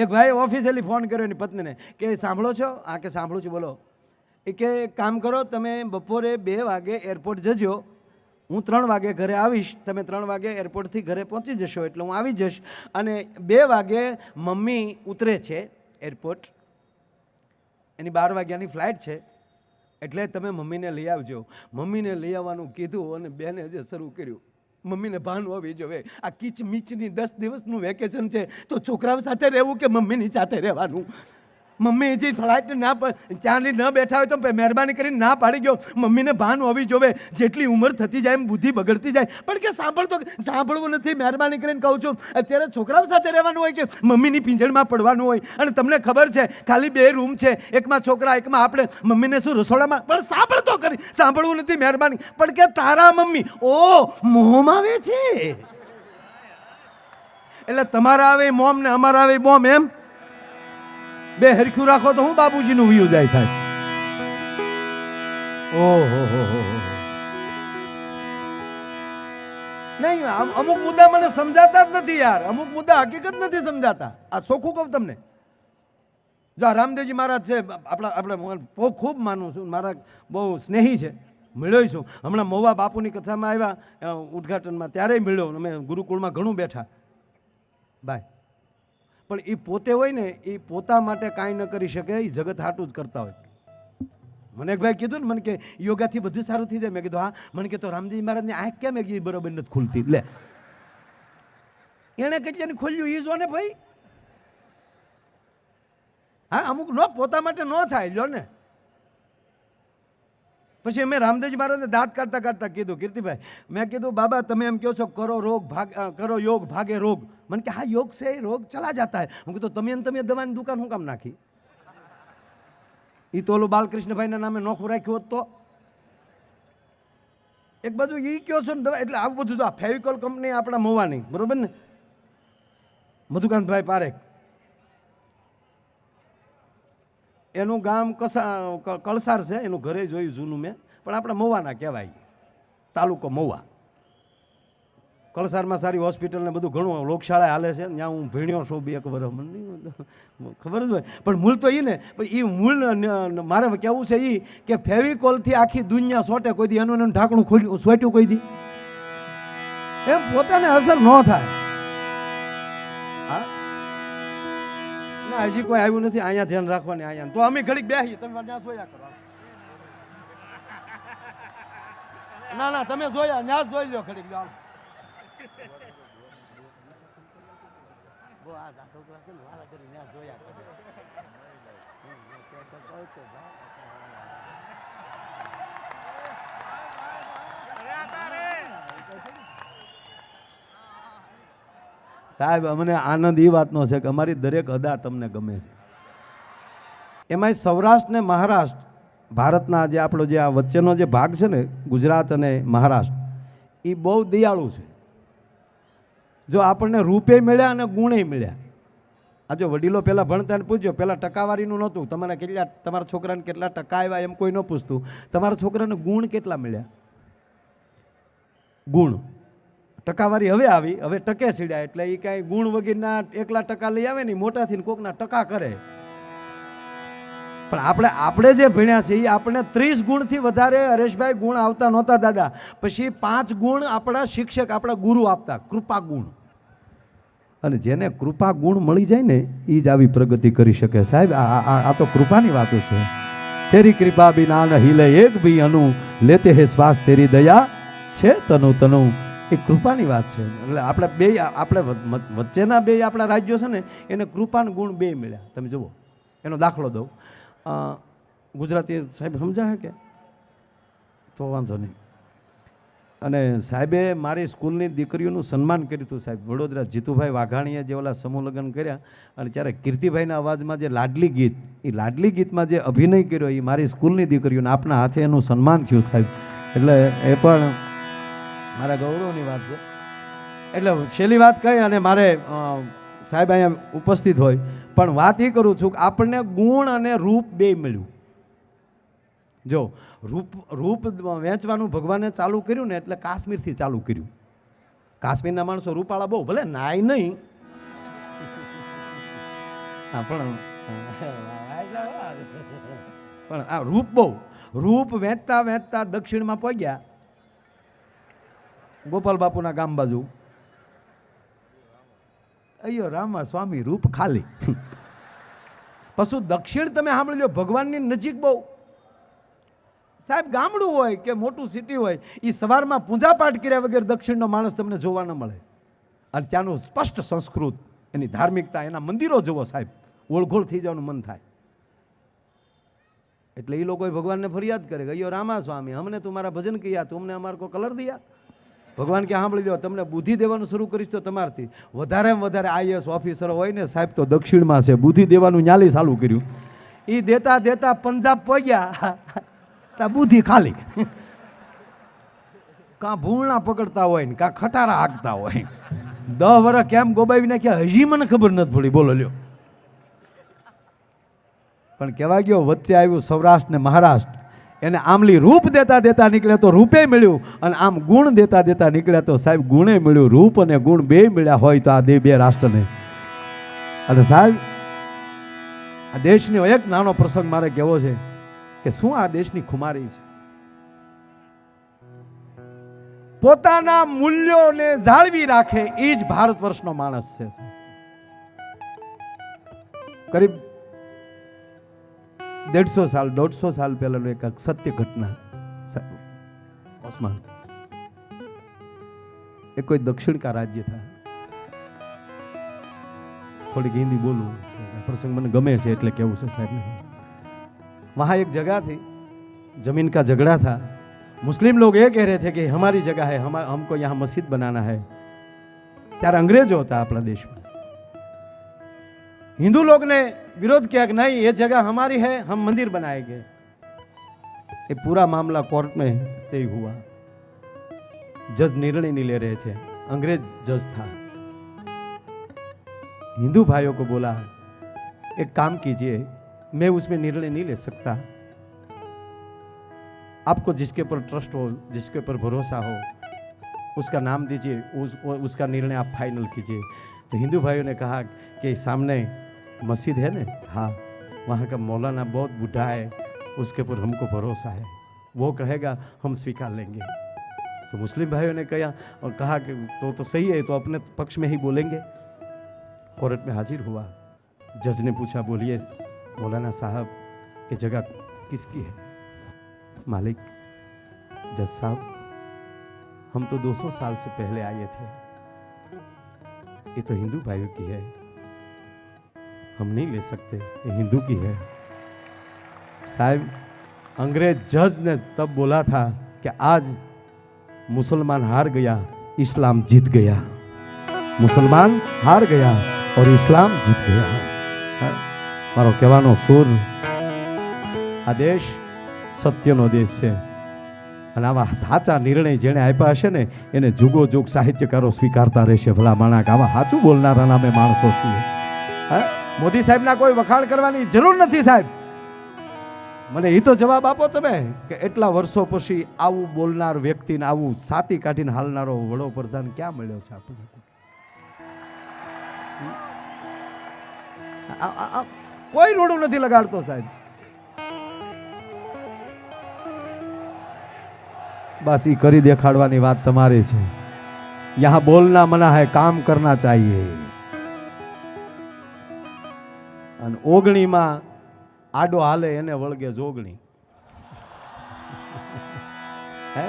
એક ભાઈ ઓફિસેલી ફોન કર્યો એની પત્નીને કે, સાંભળો છો? આ કે સાંભળું છું, બોલો. એ કે, કામ કરો, તમે બપોરે બે વાગે એરપોર્ટ જજો. હું ત્રણ વાગે ઘરે આવીશ. તમે ત્રણ વાગે એરપોર્ટથી ઘરે પહોંચી જશો, એટલે હું આવી જઈશ. અને બે વાગે મમ્મી ઉતરે છે એરપોર્ટ એની બાર વાગ્યાની ફ્લાઇટ છે. એટલે તમે મમ્મીને લઈ આવજો. મમ્મીને લઈ આવવાનું કીધું અને બેને જે શરૂ કર્યું. મમ્મીને ભાન હોવી. જોઈએ આ કિચમિચની દસ દિવસનું વેકેશન છે, તો છોકરાઓ સાથે રહેવું કે મમ્મીની સાથે રહેવાનું? મમ્મી જે ફ્લાઇટ ના ચાંદી ન બેઠા હોય તો મહેરબાની કરીને ના પાડી ગયો મમ્મીને ભાન હોવી જોઈએ જેટલી ઉંમર થતી જાય એમ બુદ્ધિ બગડતી જાય. પણ કે સાંભળતો સાંભળવું નથી, મહેરબાની કરીને કહું છું, અત્યારે છોકરાઓ સાથે રહેવાનું હોય કે મમ્મીની પિંજળમાં પડવાનું હોય? અને તમને ખબર છે, ખાલી બે રૂમ છે, એકમાં છોકરા, એકમાં આપણે. મમ્મીને શું રસોડામાં? પણ સાંભળતો કરી સાંભળવું નથી, મહેરબાની. પણ કે તારા મમ્મી, ઓ, મોમ આવે છે. એટલે તમારા આવે મોમ ને અમારા આવે, મોમ એમ? બે હરખ્યું રાખો તો હું બાબુજીનું વ્યૂ જાય સાહેબ. ઓહો, હો હો નહીં અમ- અમુક મુદ્દા મને સમજાતા જ નથી યાર. અમુક મુદ્દા હકીકત નથી સમજાતા. આ સોખું કહું તમને. જો આ રામદેવજી મહારાજ છે, આપણા આપણે બહુ ખૂબ માનું છું, મારા બહુ સ્નેહી છે. મળ્યો છું. હમણાં મોવા બાપુની કથામાં આવ્યા, ઉદઘાટનમાં ત્યારેય મળ્યો. અમે ગુરુકુળમાં ઘણું બેઠા. બાય. પણ એ પોતે હોય ને એ પોતા માટે કાંઈ ન કરી શકે એ જગત હાટું જ કરતા હોય. મને એક ભાઈ કીધું ને, મને કે યોગાથી બધું સારું થઈ જાય. મેં કીધું, હા. મને કે, તો રામજી મહારાજની આંખ કેમ એક બરોબર નથી ખુલતી? લે. એણે કેટલી ખોલ્યું એ જો ને ભાઈ. હા, અમુક નો, પોતા માટે ન થાય, લ્યો ને. પછી મેં રામદેવજી મહારાજને દાંત કાઢતા કાઢતા કીધું, કીર્તિભાઈ, મેં કીધું, બાબા, તમે એમ કહો છો, કરો રોગ ભાગ કરો યોગ ભાગે રોગ. મને કે, હા, યોગ છે રોગ ચલા જતા હું. કીધું, તમે તમે દવાની દુકાન હું કામ નાખી? એ તો ઓલું બાલકૃષ્ણભાઈના નામે નોખું રાખ્યું હોત તો. એક બાજુ એ કહો છો ને, દવા એટલે આવું બધું તો આ ફેવિકોલ કંપની આપણા મોવાની, બરોબર ને? મધુકાંતભાઈ પારેખ. એનું ગામ કસા કલસાર છે, એનું ઘરે જોયું જૂનું મેં. પણ આપણે મવાના કહેવાય. તાલુકો મવા કળસારમાં સારી હોસ્પિટલ ને બધું ઘણું લોકશાળા હાલે છે. ત્યાં હું ભીણ્યો છું બે એક વર્ષ મને ખબર. જ હોય. પણ મૂળ તો એ ને. પણ એ મૂળ મારે કહેવું છે એ કે ફેવિકોલથી આખી દુનિયા સોટે કોઈ દી એનું એનું ઢાંકણું ખોલ્યું, સોટ્યું કોઈ દી. એમ પોતાને અસર ન થાય. હજી કોઈ આવ્યું નથી, અહીંયા ધ્યાન રાખવાની અહીંયા. તો અમે ઘડીક બેસી તમે ત્યાં જોયા કરો. ના ના, તમે જોયા ત્યાં જોઈ લો ઘડીક ત્યાં જોયા કરે. હમ, હમ, તે તો કહું છું, ભાઈ. સાહેબ, અમને આનંદ એ વાતનો છે કે અમારી દરેક અદા તમને ગમે છે. એમાંય સૌરાષ્ટ્ર ને મહારાષ્ટ્ર, ભારતના જે આપણો જે આ વચ્ચેનો જે ભાગ છે ને, ગુજરાત અને મહારાષ્ટ્ર એ બહુ દયાળુ છે. જો આપણને રૂપે મળ્યા અને ગુણે મળ્યા. આ જો વડીલો પહેલાં ભણતા ને પૂછ્યો પહેલાં ટકાવારીનું નહોતું. તમારા કેટલા, તમારા છોકરાને કેટલા ટકા આવ્યા એમ કોઈ ન પૂછતું. તમારા છોકરાને ગુણ કેટલા મળ્યા? ગુણ. ટકાવારી હવે આવી, હવે ટકે સીડ્યા. એટલે એ કાંઈ ગુણ વગેરેના એકલા ટકા લઈ આવે ને મોટાથી કોકના ટકા કરે. પણ આપણે આપણે જે ભણ્યા છે એ આપણે ત્રીસ ગુણથી વધારે હરેશભાઈ ગુણ આવતા નહોતા દાદા. પછી પાંચ ગુણ આપણા શિક્ષક, આપણા ગુરુ આપતા, કૃપા ગુણ. અને જેને કૃપા ગુણ મળી જાય ને એ જ આવી પ્રગતિ કરી શકે. સાહેબ, આ તો કૃપાની વાતો છે. તેરી કૃપા બિના ન હિલે એક ભી અનુ લેતે હે શ્વાસ તેરી દયા છે તનુ તનુ. એ કૃપાની વાત છે. એટલે આપણે બે, આપણે વચ- વચ- વચ્ચેના બે આપણા રાજ્યો છે ને, એને કૃપાના ગુણ બે મળ્યા. તમે જુઓ, એનો દાખલો દઉં. ગુજરાતી સાહેબ સમજાય કે? તો વાંધો નહીં. અને સાહેબે મારી સ્કૂલની દીકરીઓનું સન્માન કર્યું હતું સાહેબ. વડોદરા જીતુભાઈ વાઘાણીએ જે ઓલા સમૂહ લગ્ન કર્યા અને ત્યારે કીર્તિભાઈના અવાજમાં જે લાડલી ગીત, એ લાડલી ગીતમાં જે અભિનય કર્યો એ મારી સ્કૂલની દીકરીઓને આપના હાથે એનું સન્માન થયું સાહેબ. એટલે એ પણ મારા ગૌરવની વાત છે. એટલે છેલ્લી વાત કહી અને મારે સાહેબ અહીંયા ઉપસ્થિત હોય, પણ વાત એ કરું છું કે આપણને ગુણ અને રૂપ બે મળ્યું. જો, રૂપ રૂપ વેચવાનું ભગવાને ચાલુ કર્યું ને એટલે કાશ્મીરથી ચાલુ કર્યું. કાશ્મીરના માણસો રૂપાળા બહુ, ભલે નાય નહીં. હા, પણ પણ આ રૂપ બહુ. રૂપ વેચતા વેચતા દક્ષિણમાં પહોંચ્યા. ગોપાલ બાપુના ગામ બાજુ. અયો રામા સ્વામી, રૂપ ખાલી. પશુ દક્ષિણ તમે સાંભળી લો ભગવાનની નજીક બહુ. સાહેબ, ગામડું હોય કે મોટું સિટી હોય એ સવારમાં પૂજા પાઠ કર્યા વગર દક્ષિણનો માણસ તમને જોવા ન મળે. અને ત્યાંનું સ્પષ્ટ સંસ્કૃત, એની ધાર્મિકતા, એના મંદિરો જુઓ સાહેબ, ઓળઘોળ થઈ જવાનું મન થાય. એટલે એ લોકોએ ભગવાનને ફરિયાદ કરે કે અયો રામા સ્વામી, અમને તું મારા ભજન કિયા અમને અમાર કો કલર દિયા ભગવાન કે સાંભળી લો તમને બુદ્ધિ દેવાનું શરૂ કરીશ તો તમારથી. વધારે વધારે આઈએસ ઓફિસર હોય ને, સાહેબ, તો દક્ષિણમાં છે, બુદ્ધિ દેવાનું ન્યાલી ચાલુ કર્યું. એ દેતા દેતા પંજાબ પહોંચ્યા. તા બુદ્ધિ ખાલી. કાં ભૂણા પકડતા હોય ને, કાં ખટારા હાંકતા હોય. દહ વર્ષ કેમ ગોબાવી નાખ્યા, હજી મને ખબર નથી પડી. બોલો, લ્યો. પણ કહેવા ગયો, વચ્ચે આવ્યું સૌરાષ્ટ્ર ને મહારાષ્ટ્ર. એને આમલી રૂપ દેતા દેતા નીકળે તો રૂપે મળ્યું. અને આમ ગુણ દેતા દેતા નીકળ્યા તો સાહેબ ગુણે મળ્યું. રૂપ અને ગુણ બે મળ્યા હોય તો આ દે બે રાષ્ટ્રને. અને સાહેબ, આ દેશનો એક નાનો પ્રસંગ મારે કહેવો છે કે શું આ દેશની ખુમારી છે? પોતાના મૂલ્યોને જાળવી રાખે એ જ ભારત વર્ષનો માણસ છે કરીબ દેડસો સાલ દોઢસો સાલ પહેલાનું એક સત્ય ઘટના ઓસ્માન એ કોઈ દક્ષિણ કા રાજ્ય था થોડીક હિન્દી બોલું પ્રસંગ મને ગમે છે એટલે કેવું છે સાહેબ वहाँ एक जगह थी जमीन का झगड़ा था मुस्लिम लोग ये कह रहे थे कि हमारी जगह है हम हमको यहाँ मस्जिद बनाना है ત્યારે અંગ્રેજો હતા આપણા દેશમાં हिंदू लोग ने विरोध किया कि नहीं ये जगह हमारी है हम मंदिर बनाएंगे ये पूरा मामला कोर्ट में तय हुआ जज निर्णय नहीं ले रहे थे अंग्रेज जज था हिंदू भाइयों को बोला एक काम कीजिए मैं उसमें निर्णय नहीं ले सकता आपको जिसके ऊपर ट्रस्ट हो जिसके ऊपर भरोसा हो उसका नाम दीजिए उस वो- उसका निर्णय आप फाइनल कीजिए तो हिंदू भाइयों ने कहा कि सामने मस्जिद है ना? हाँ। वहाँ का मौलाना बहुत बूढ़ा है उसके ऊपर हमको भरोसा है। वो कहेगा हम स्वीकार लेंगे। तो मुस्लिम भाइयों ने कहा और कहा कि तो तो सही है तो अपने पक्ष में ही बोलेंगे। कोर्ट में हाजिर हुआ। जज ने पूछा बोलिए मौलाना साहब ये जगह किसकी है? मालिक जज साहब हम तो 200 साल से पहले आए थे। ये तो हिंदू भाइयों की है। हम नहीं ले सकते ये हिंदू की है साहब अंग्रेज जज ने तब बोला था कि आज मुसलमान हार गया इस्लाम जीत गया मुसलमान हार गया और इस्लाम जीत गया હા? મારો કહેવાનો સુર આ દેશ સત્યનો દેશ છે અને આવા સાચા નિર્ણય જેણે આપ્યા હશે ને એને જુગો જુગ સાહિત્યકારો સ્વીકારતા રહેશે ભલા માણક આવા સાચું બોલનારા નામે માણસો છીએ હા મોદી સાહેબના કોઈ વખાણ કરવાની જરૂર નથી સાહેબ. મને એ તો જવાબ આપો તમે કે એટલા વર્ષો પછી આવું બોલનાર વ્યક્તિને આવું સાતી કાઢીને હાલનારો વડોપ્રધાન ક્યાં મળ્યો છે આપણને? કોઈ રોડું નથી લગાડતો સાહેબ. બસ એ કરી દેખાડવાની વાત તમારી છે. યહાં બોલના મના હૈ કામ કરના ચાહીએ. અને ઓગણીમાં આડો હાલે એને વળગે જોગણી હે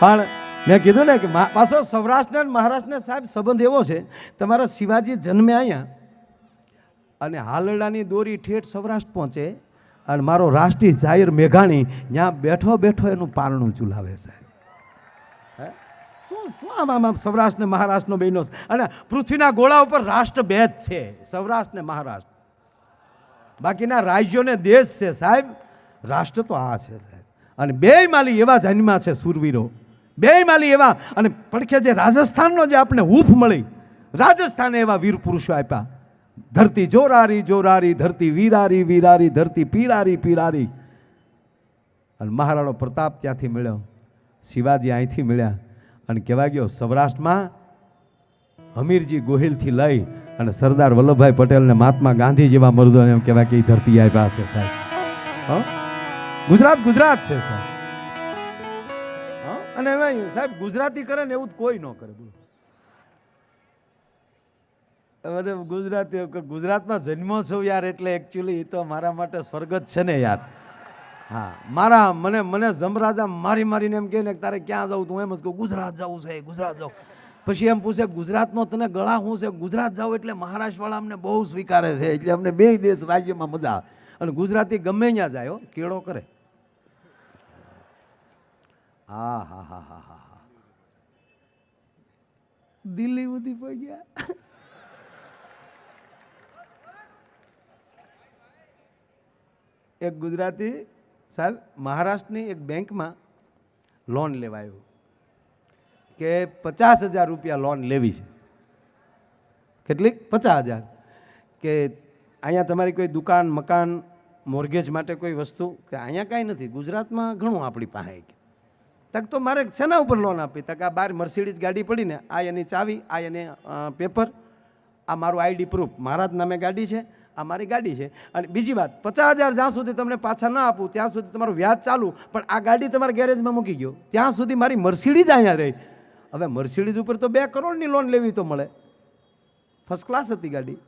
પણ મેં કીધું ને કે પાછો સૌરાષ્ટ્ર અને મહારાષ્ટ્રને સાહેબ સંબંધ એવો છે, તમારા શિવાજી જન્મે અહીંયા અને હાલડાની દોરી ઠેઠ સૌરાષ્ટ્ર પહોંચે અને મારો રાષ્ટ્રીય જાહેર મેઘાણી ત્યાં બેઠો બેઠો એનું પારણું ચૂલાવે સાહેબ હે? શું શું આમ આમ આમ સૌરાષ્ટ્ર ને મહારાષ્ટ્રનો બહેનો? અને પૃથ્વીના ગોળા ઉપર રાષ્ટ્ર બે જ છે સૌરાષ્ટ્ર ને મહારાષ્ટ્ર બાકીના રાજ્યોને દેશ છે સાહેબ, રાષ્ટ્ર તો આ છે સાહેબ. અને બે માલી એવા જન્મા છે સુરવીરો. બે માલી એવા, અને પડખે જે રાજસ્થાનનો જે આપણે હૂફ મળી, રાજસ્થાને એવા વીર પુરુષો આપ્યા. ધરતી જોરારી જોરારી, ધરતી વીરારી વીરારી, ધરતી પીરારી પીરારી. અને મહારાણો પ્રતાપ ત્યાંથી મળ્યો, શિવાજી અહીંથી મળ્યા. અને કહેવા ગયો, સૌરાષ્ટ્રમાં હમીરજી ગોહિલથી લઈ અને સરદાર વલ્લભભાઈ પટેલને મહાત્મા ગાંધી જેવા મર્દોને એમ કહેવાય કે એ ધરતી આપ્યા છે સાહેબ. ગુજરાત ગુજરાત છે સાહેબ. અને સાહેબ ગુજરાતી કરે ને એવું કોઈ ન કરે, બોલો. ગુજરાતી ગુજરાતમાં જન્મો છું યાર એટલે એકચ્યુઅલી એ તો મારા માટે સ્વર્ગ જ છે ને યાર. હા, મારા મને મને જમરાજા મારી મારીને એમ કહે ને તારે ક્યાં જવું તું? એમ જ કહું, ગુજરાત જવું છે, ગુજરાત જવું પછી એમ પૂછે, ગુજરાતનો તને ગળા શું છે? ગુજરાત જાઉં એટલે મહારાષ્ટ્રવાળા અમને બહુ સ્વીકારે છે, એટલે અમને બે દેશ રાજ્યમાં મજા અને ગુજરાતી ગમે ત્યાં જાય કેળો કરે. હા હા હા હા હા હા. દિલ્હી સુધી ગયા. એક ગુજરાતી સાહેબ, મહારાષ્ટ્રની એક બેંકમાં લોન લેવાયું. કે પચાસ હજાર રૂપિયા લોન લેવી છે. કેટલીક? પચાસ હજાર. કે અહીંયા તમારી કોઈ દુકાન, મકાન, મોર્ગેજ માટે કોઈ વસ્તુ, કે અહીંયા કાંઈ નથી. ગુજરાતમાં ઘણું આપણી પાસે તક તો મારે શેના ઉપર લોન આપી તક આ બાર મર્સિડીઝ ગાડી પડીને આ એની ચાવી, આ એને પેપર, આ મારું આઈડી પ્રૂફ. મારા જ નામે ગાડી છે, આ મારી ગાડી છે. અને બીજી વાત, પચાસ હજાર જ્યાં સુધી તમને પાછા ના આપું, ત્યાં સુધી તમારું વ્યાજ ચાલુ. પણ આ ગાડી તમારા ગેરેજમાં મૂકી ગયો. ત્યાં સુધી મારી મર્સિડીઝ અહીંયા રહી. હવે મર્સિડીઝ ઉપર તો બે કરોડની લોન લેવી તો મળે. ફર્સ્ટ ક્લાસ હતી ગાડી.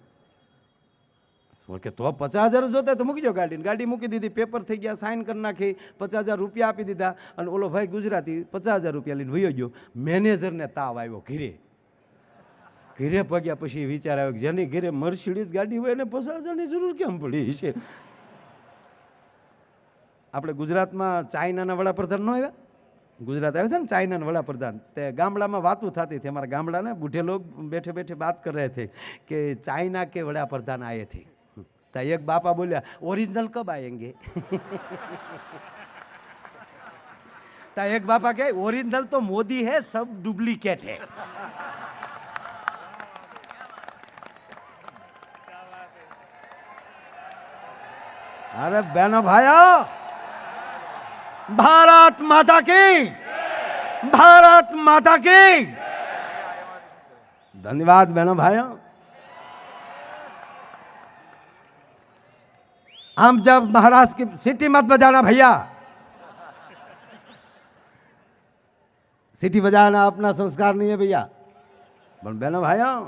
કે તો પચાસ હજાર જોતે તો મૂકી જાઓ ગાડી ગાડી મૂકી દીધી પેપર થઈ ગયા સાઇન કરી નાખી, પચાસ હજાર રૂપિયા આપી દીધા અને ઓલો ભાઈ ગુજરાતી પચાસ હજાર રૂપિયા લઈને વયો ગયો. મેનેજરને તાવ આવ્યો ઘીરે. ઘીરે પગ્યા પછી વિચાર આવ્યો જેની ઘીરે મર્સિડીઝ ગાડી હોય એને પચાસ હજારની જરૂર કેમ પડી છે આપણે ગુજરાતમાં ચાઇનાના વડાપ્રધાન ન આવ્યા? ગુજરાત આવ્યો છે ને ચાઇનાના વડાપ્રધાન, તે ગામડામાં વાતું થતી હતી. અમારા ગામડાને બુઢે લોકો બેઠે બેઠે વાત કરી છે કે ચાઇના કે વડાપ્રધાન આયે થી તો એક બાપા બોલ્યા ઓરિજિનલ કબ આયેંગે? તા એક બાપા કહે ઓરિજિનલ તો મોદી હે, સબ ડુપ્લિકેટ હે. અરે બેનો ભાઈઓ भारत माता की। भारत माता की। धन्यवाद बहनों भाइयों। हम जब महाराष्ट्र की सिटी मत बजाना भैया। सिटी बजाना अपना संस्कार नहीं है भैया। बहनों भाइयों,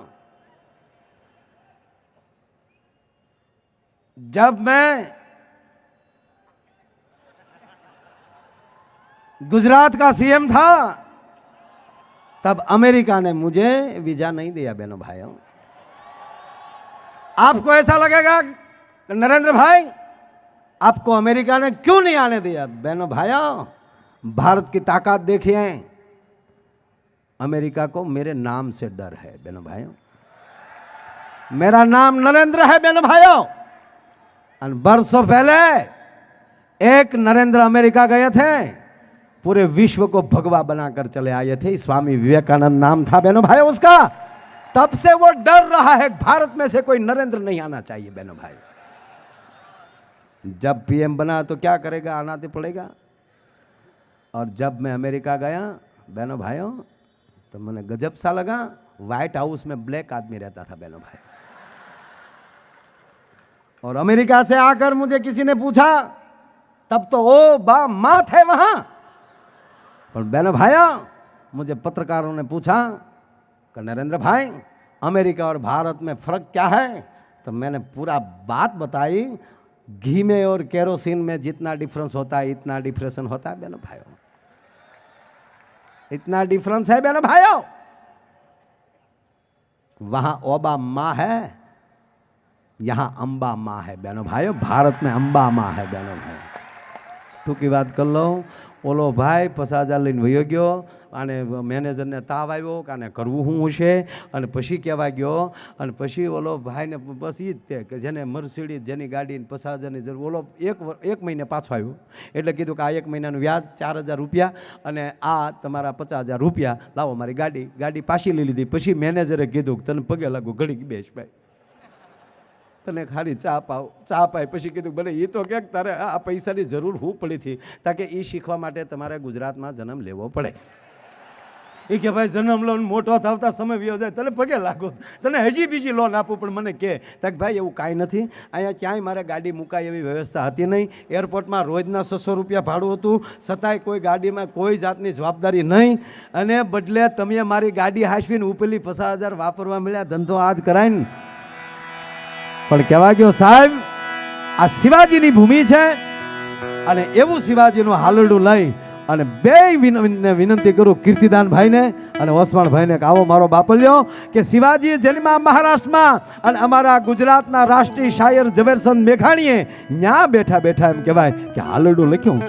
जब मैं गुजरात का सीएम था, तब अमेरिका ने मुझे वीज़ा नहीं दिया, बहनों भाइयों। आपको ऐसा लगेगा, नरेंद्र भाई, आपको अमेरिका ने क्यों नहीं आने दिया? बहनों भाइयों, भारत की ताकत देखिए। अमेरिका को मेरे नाम से डर है, बहनों भाइयों। मेरा नाम नरेंद्र है, बहनों भाइयों। और बरसों पहले एक नरेंद्र अमेरिका गए थे। पूरे विश्व को भगवा बनाकर चले आए थे। स्वामी विवेकानंद नाम था बहनों भाई उसका। तब से वो डर रहा है, भारत में से कोई नरेंद्र नहीं आना चाहिए बहनों भाई। जब पीएम बना तो क्या करेगा? आना तो पड़ेगा। और जब मैं अमेरिका गया, बहनों भाइयों तो मैंने गजब सा लगा। व्हाइट हाउस में ब्लैक आदमी रहता था बहनों भाई। और अमेरिका से आकर मुझे किसी ने पूछा, तब तो ओ बा मात है वहाँ। पर बहनों भाइयों मुझे पत्रकारों ने पूछा कि नरेंद्र भाई, अमेरिका और भारत में फ़र्क क्या है? तो मैंने पूरा बात बताई, घी में और केरोसिन में जितना डिफरेंस होता है, इतना डिफ्रेशन होता है, बहनों भाइयों इतना डिफरेंस है, बहनों भाइयों वहाँ ओबा माँ है, यहाँ अम्बा माँ है, बहनों भाइयों भारत में अम्बा माँ है, बहनों भाई। टू की बात कर लो। ઓલો ભાઈ પચાસ હજાર લઈને વયો ગયો અને મેનેજરને તાવ આવ્યો કે આને કરવું શું છે અને પછી કહેવા ગયો, અને પછી ઓલો ભાઈને બસ એ જ તે કે જેને મર્સિડીઝ, જેની ગાડી પચાસ હજારની જરૂર, ઓલો એક એક મહિને પાછો આવ્યો. એટલે કીધું કે આ એક મહિનાનું વ્યાજ ચાર હજાર રૂપિયા અને આ તમારા પચાસ હજાર રૂપિયા લાવો મારી ગાડી. ગાડી પાછી લઈ લીધી. પછી મેનેજરે કીધું કે તને પગે લાગુ ઘડી બેસ ભાઈ. તને ખાલી ચા પાવ, ચા પાય. પછી કીધું, ભલે એ તો ક્યાંક તારે આ પૈસાની જરૂર હું પડી હતી. તાકે એ શીખવા માટે તમારે ગુજરાતમાં જન્મ લેવો પડે. એ કે, ભાઈ, જન્મ લોન મોટો થતા સમય વ્યવ જાય, તને પગે લાગો. તને હજી બીજી લોન આપું, પણ મને કે. તાક ભાઈ, એવું કાંઈ નથી. અહીંયા ક્યાંય મારે ગાડી મુકાય એવી વ્યવસ્થા હતી નહીં. એરપોર્ટમાં રોજના છસો રૂપિયા ભાડું હતું. છતાંય કોઈ ગાડીમાં કોઈ જાતની જવાબદારી નહીં. અને બદલે તમે મારી ગાડી હાંસવીને ઉપેલી પચાસ હજાર વાપરવા મળ્યા, ધંધો આજ કરાય ને પણ કહેવા ગયો, સાહેબ, આ શિવાજીની ભૂમિ છે અને એવું શિવાજીનું હાલરડું લઈ અને બે વિનંતી કરું કીર્તિદાન ભાઈને અને ઓસમાણ ભાઈને કે આવો મારો બાપલ્યો કે શિવાજી જન્મા મહારાષ્ટ્રમાં અને અમારા ગુજરાતના રાષ્ટ્રીય શાયર ઝવેરચંદ મેઘાણીએ ન્યા બેઠા બેઠા એમ કહેવાય કે હાલરડું લખ્યું.